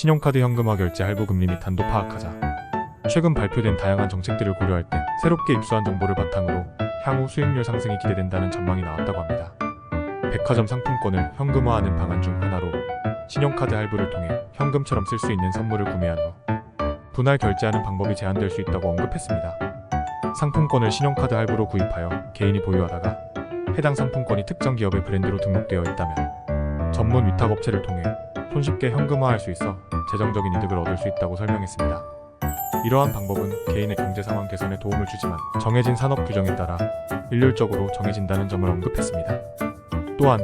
신용카드 현금화 결제 할부 금리 및 한도 파악하자. 최근 발표된 다양한 정책들을 고려할 때 새롭게 입수한 정보를 바탕으로 향후 수익률 상승이 기대된다는 전망이 나왔다고 합니다. 백화점 상품권을 현금화하는 방안 중 하나로 신용카드 할부를 통해 현금처럼 쓸 수 있는 선물을 구매한 후 분할 결제하는 방법이 제한될 수 있다고 언급했습니다. 상품권을 신용카드 할부로 구입하여 개인이 보유하다가 해당 상품권이 특정 기업의 브랜드로 등록되어 있다면 전문 위탁업체를 통해 손쉽게 현금화할 수 있어 재정적인 이득을 얻을 수 있다고 설명했습니다. 이러한 방법은 개인의 경제 상황 개선에 도움을 주지만 정해진 산업 규정에 따라 일률적으로 정해진다는 점을 언급했습니다. 또한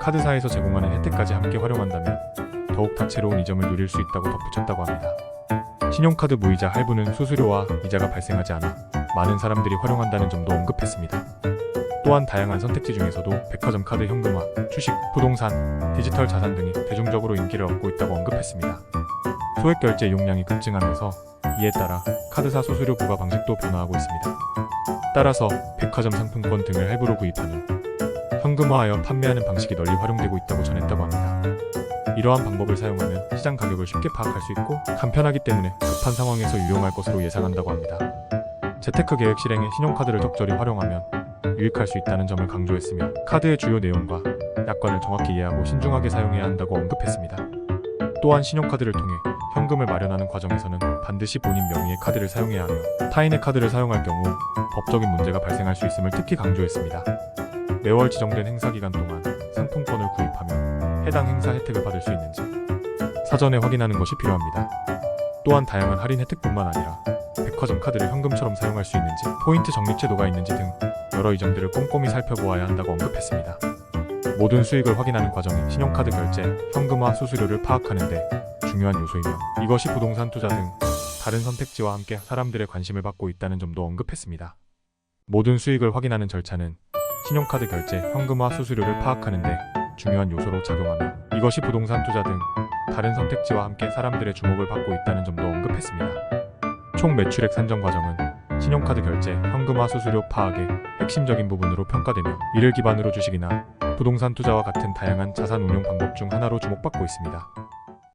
카드사에서 제공하는 혜택까지 함께 활용한다면 더욱 다채로운 이점을 누릴 수 있다고 덧붙였다고 합니다. 신용카드 무이자 할부는 수수료와 이자가 발생하지 않아 많은 사람들이 활용한다는 점도 언급했습니다. 또한 다양한 선택지 중에서도 백화점 카드 현금화, 주식, 부동산, 디지털 자산 등이 대중적으로 인기를 얻고 있다고 언급했습니다. 소액 결제 용량이 급증하면서 이에 따라 카드사 수수료 부과 방식도 변화하고 있습니다. 따라서 백화점 상품권 등을 할부로 구입한 후 현금화하여 판매하는 방식이 널리 활용되고 있다고 전했다고 합니다. 이러한 방법을 사용하면 시장 가격을 쉽게 파악할 수 있고 간편하기 때문에 급한 상황에서 유용할 것으로 예상한다고 합니다. 재테크 계획 실행에 신용카드를 적절히 활용하면 유익할 수 있다는 점을 강조했으며 카드의 주요 내용과 약관을 정확히 이해하고 신중하게 사용해야 한다고 언급했습니다. 또한 신용카드를 통해 현금을 마련하는 과정에서는 반드시 본인 명의의 카드를 사용해야 하며 타인의 카드를 사용할 경우 법적인 문제가 발생할 수 있음을 특히 강조했습니다. 매월 지정된 행사 기간 동안 상품권을 구입하면 해당 행사 혜택을 받을 수 있는지 사전에 확인하는 것이 필요합니다. 또한 다양한 할인 혜택뿐만 아니라 백화점 카드를 현금처럼 사용할 수 있는지 포인트 적립 제도가 있는지 등 여러 이점들을 꼼꼼히 살펴보아야 한다고 언급했습니다. 모든 수익을 확인하는 과정이 신용카드 결제, 현금화 수수료를 파악하는 데 중요한 요소이며 이것이 부동산 투자 등 다른 선택지와 함께 사람들의 관심을 받고 있다는 점도 언급했습니다. 모든 수익을 확인하는 절차는 신용카드 결제, 현금화 수수료를 파악하는 데 중요한 요소로 작용하며 이것이 부동산 투자 등 다른 선택지와 함께 사람들의 주목을 받고 있다는 점도 언급했습니다. 총 매출액 산정 과정은 신용카드 결제, 현금화 수수료 파악의 핵심적인 부분으로 평가되며 이를 기반으로 주식이나 부동산 투자와 같은 다양한 자산 운용 방법 중 하나로 주목받고 있습니다.